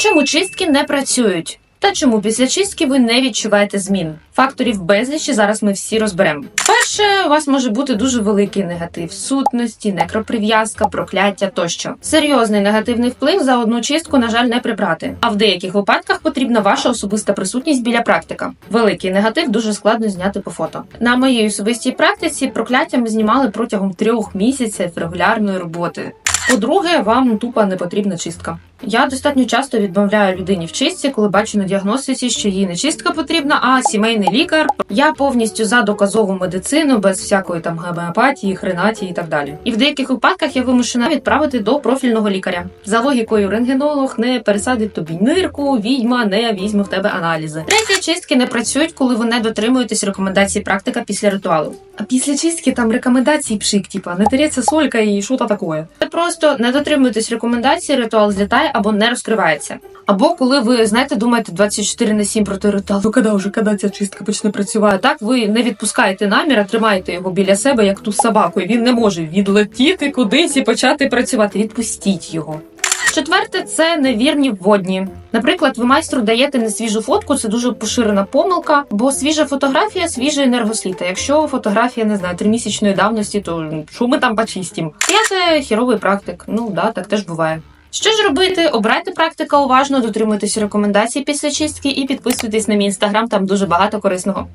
Чому чистки не працюють? Та чому після чистки ви не відчуваєте змін? Факторів безліч і зараз ми всі розберемо. Перше, у вас може бути дуже великий негатив сутності, некроприв'язка, прокляття тощо. Серйозний негативний вплив за одну чистку, на жаль, не прибрати. А в деяких випадках потрібна ваша особиста присутність біля практика. Великий негатив дуже складно зняти по фото. На моїй особистій практиці прокляття ми знімали протягом трьох місяців регулярної роботи. По-друге, вам тупо не потрібна чистка. Я достатньо часто відмовляю людині в чистці, коли бачу на діагностиці, що їй не чистка потрібна, а сімейний лікар. Я повністю за доказову медицину, без всякої там гомеопатії, хренатії і так далі. І в деяких випадках я вимушена відправити до профільного лікаря. За логікою, рентгенолог не пересадить тобі нирку, відьма не візьме в тебе аналізи. Треті чистки не працюють, коли ви не дотримуєтесь рекомендацій практика після ритуалу. А після чистки там рекомендації пшик, типа не тереться солька і що то таке. Ви просто не дотримуєтесь рекомендацій, ритуал злітає або не розкривається. Або коли ви знаєте, думаєте 24 на 7 проти ритуалу, коли вже коли ця чистка почне працювати. Так ви не відпускаєте намір, а тримаєте його біля себе як ту собаку, і він не може відлетіти кудись і почати працювати. Відпустіть його. Четверте це невірні вводні. Наприклад, ви майстру даєте несвіжу фотку, це дуже поширена помилка, бо свіжа фотографія, свіжий енергослід. А якщо фотографія не знаю, тримісячної давності, то що ми там почистім? П'яте хіровий практик. Ну да, так теж буває. Що ж робити? Обирайте практика уважно, дотримуйтесь рекомендацій після чистки і підписуйтесь на мій інстаграм, там дуже багато корисного.